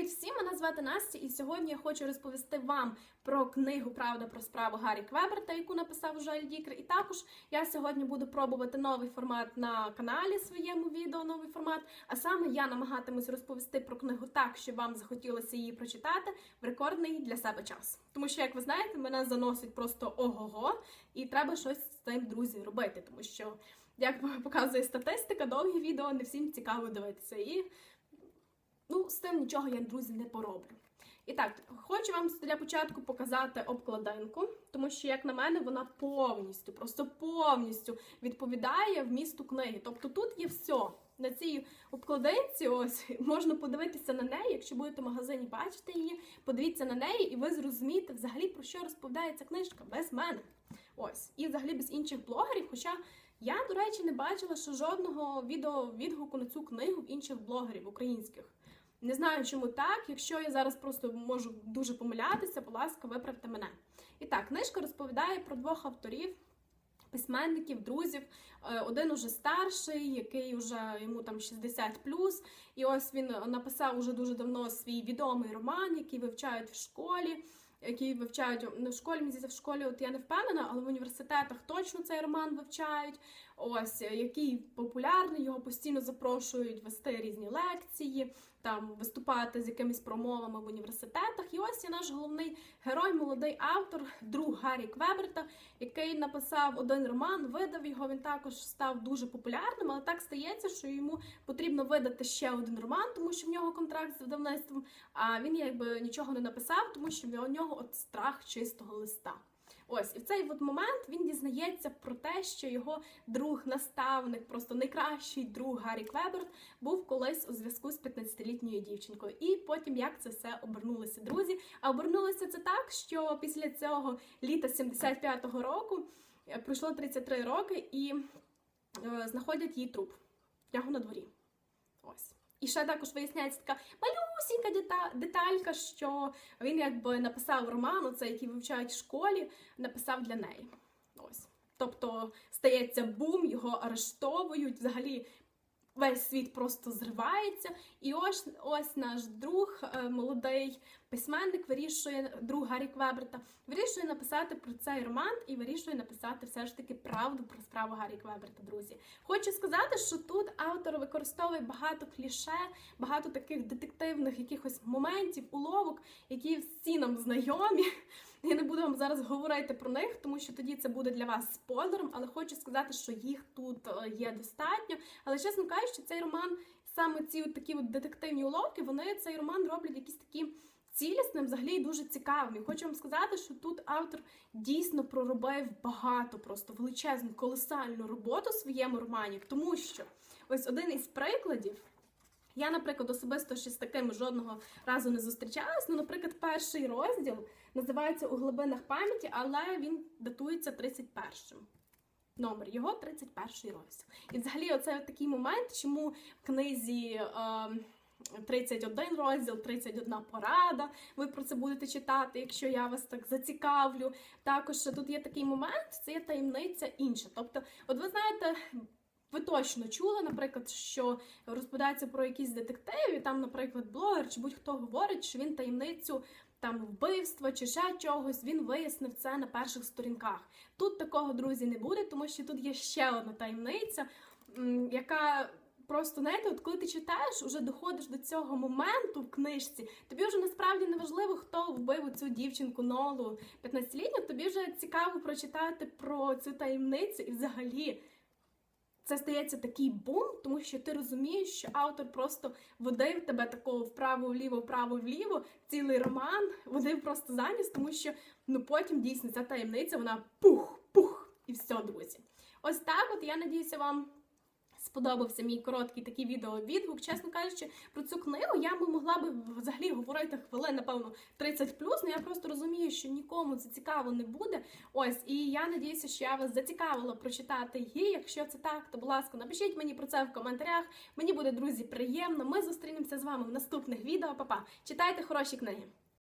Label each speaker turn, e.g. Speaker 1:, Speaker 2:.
Speaker 1: Привіт всім! Мене звати Настя, і сьогодні я хочу розповісти вам про книгу Правда про справу Гаррі Квеберта, яку написав Жаль Дікер. І також я сьогодні буду пробувати новий формат на каналі своєму відео, новий формат. А саме я намагатимусь розповісти про книгу так, щоб вам захотілося її прочитати в рекордний для себе час. Тому що, як ви знаєте, мене заносить просто ого-го, і треба щось з цим друзі робити, тому що. Як показує статистика, довгі відео не всім цікаво дивитися. І ну, з тим нічого я, друзі, не пороблю. І так, хочу вам для початку показати обкладинку, тому що, як на мене, вона повністю, просто повністю відповідає вмісту книги. Тобто тут є все. На цій обкладинці ось можна подивитися на неї, якщо будете в магазині бачити її, подивіться на неї, і ви зрозумієте взагалі про що розповідає ця книжка без мене. Ось, і взагалі без інших блогерів. Хоча я, до речі, не бачила ще жодного відео відгуку на цю книгу в інших блогерів українських. Не знаю, чому так. Якщо я зараз просто можу дуже помилятися, будь ласка, виправте мене. І так, книжка розповідає про двох авторів. Письменників, друзів, Е, один уже старший, який вже йому там 60 І ось він написав уже дуже давно свій відомий роман, який вивчають в школі, який вивчають ну, в школі. Мені в школі, от я не впевнена, але в університетах точно цей роман вивчають. Ось який популярний, його постійно запрошують вести різні лекції, там виступати з якимись промовами в університетах. І ось є наш головний герой, молодий автор, друг Гаррі Квеберта, який написав один роман, видав його. Він також став дуже популярним, але так стається, що йому потрібно видати ще один роман, тому що в нього контракт з видавництвом. А він якби нічого не написав, тому що в нього от страх чистого листа. Ось і в цей от момент він дізнається про те, що його друг, наставник, просто найкращий друг Гаррі Квеберт був колись у зв'язку з 15-літньою дівчинкою. І потім як це все обернулося, друзі. А обернулося це так, що після цього літа 75-го року е, пройшло 33 роки і е, знаходять її труп. Його на дворі. Ось. І ще також виясняється така малюсінька деталька, що він якби написав роман, оце, який вивчають в школі, написав для неї. Ось. Тобто стається бум, його арештовують, взагалі весь світ просто зривається. І ось ось наш друг, е, молодий письменник, вирішує, друг Гаррі Квеберта, вирішує написати про цей роман і вирішує написати все ж таки правду про справу Гаррі Квеберта, друзі. Хочу сказати, що тут автор використовує багато кліше, багато таких детективних якихось моментів, уловок, які всі нам знайомі. Я не буду вам зараз говорити про них, тому що тоді це буде для вас спойлером, але хочу сказати, що їх тут е, є достатньо. Але чесно кажучи, цей роман, саме ці от такі от детективні уловки, вони цей роман роблять якісь такі. Цілісним, взагалі дуже цікавим. І хочу вам сказати, що тут автор дійсно проробив багато, просто величезну, колосальну роботу в своєму романі, тому що ось один із прикладів. Я, наприклад, особисто ще з таким жодного разу не зустрічалась. Ну, наприклад, перший розділ називається у глибинах пам'яті, але він датується 31-м. Номер його 31 розділ. І взагалі, оце такий момент, чому в книзі. Е, 31 розділ, 31 порада. Ви про це будете читати, якщо я вас так зацікавлю. Також тут є такий момент, це є таємниця інша. Тобто, от ви знаєте, ви точно чули, наприклад, що розповідається про якісь детективи, там, наприклад, блогер чи будь-хто говорить, що він таємницю там вбивства чи ще чогось, він вияснив це на перших сторінках. Тут такого, друзі, не буде, тому що тут є ще одна таємниця, яка. Просто знаєте, от коли ти читаєш, вже доходиш до цього моменту в книжці, тобі вже насправді не важливо, хто вбив цю дівчинку Нолу 15-літню, тобі вже цікаво прочитати про цю таємницю і взагалі це стається такий бум, тому що ти розумієш, що автор просто водив тебе такого вправо-вліво, вправо-вліво, цілий роман водив просто заніс, тому що ну потім дійсно ця таємниця, вона пух-пух, і все, друзі. Ось так от я надіюся вам сподобався мій короткий такий відео-відгук. Чесно кажучи, про цю книгу я би могла би взагалі говорити хвилин, напевно, 30 але я просто розумію, що нікому це цікаво не буде. Ось, і я надіюся, що я вас зацікавила прочитати її. Якщо це так, то будь ласка, напишіть мені про це в коментарях. Мені буде, друзі, приємно. Ми зустрінемося з вами в наступних відео. Па-па! Читайте хороші книги.